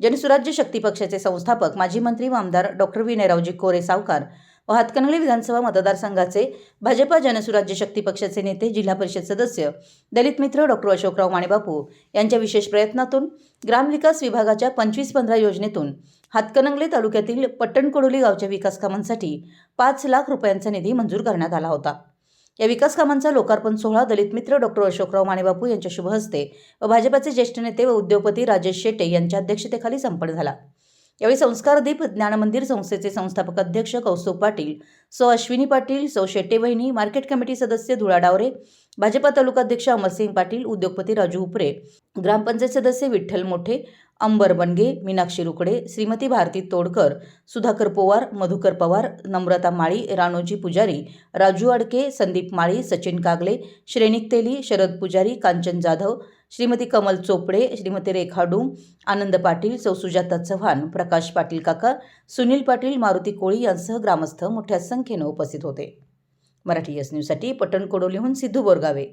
जनसुराज्य शक्ती पक्षाचे संस्थापक माजी मंत्री व आमदार डॉक्टर विनयरावजी कोरे सावकार व हातकणंगले विधानसभा मतदारसंघाचे भाजपा जनसुराज्य शक्ती पक्षाचे नेते जिल्हा परिषद सदस्य दलित मित्र डॉक्टर अशोकराव माणेबापू यांच्या विशेष प्रयत्नातून ग्रामविकास विभागाच्या पंचवीस पंधरा योजनेतून हातकणंगले तालुक्यातील पट्टणकोडोली गावच्या विकास कामांसाठी पाच लाख रुपयांचा निधी मंजूर करण्यात आला होता. या विकास कामांचा लोकार्पण सोहळा दलित मित्र डॉक्टर अशोकराव माणेबापू यांच्या शुभ हस्ते व भाजपाचे ज्येष्ठ नेते व उद्योगपती राजेश शेटे यांच्या अध्यक्षतेखाली संपन्न झाला. यावेळी संस्कारदीप ज्ञानमंदिर संस्थेचे संस्थापक अध्यक्ष कौस्तुभ पाटील सौ अश्विनी पाटील सौ शेट्टे वहिनी मार्केट कमिटी सदस्य धुळा डावरे भाजपा तालुकाध्यक्ष अमरसिंग पाटील उद्योगपती राजू उपरे ग्रामपंचायत सदस्य विठ्ठल मोठे अंबर बनगे मीनाक्षी रुकडे श्रीमती भारती तोडकर सुधाकर पोवार मधुकर पवार नम्रता माळी राणोजी पुजारी राजू अडके संदीप माळी सचिन कागले श्रेणिक तेली शरद पुजारी कांचन जाधव श्रीमती कमल चोपडे श्रीमती रेखा डुंग आनंद पाटील सौ सुजाता चव्हाण प्रकाश पाटील काका सुनील पाटील मारुती कोळी यांसह ग्रामस्थ मोठ्या संख्येनं उपस्थित होते. मराठी एस न्यूजसाठी पटण कोडोलीहून सिद्धू बोरगावे.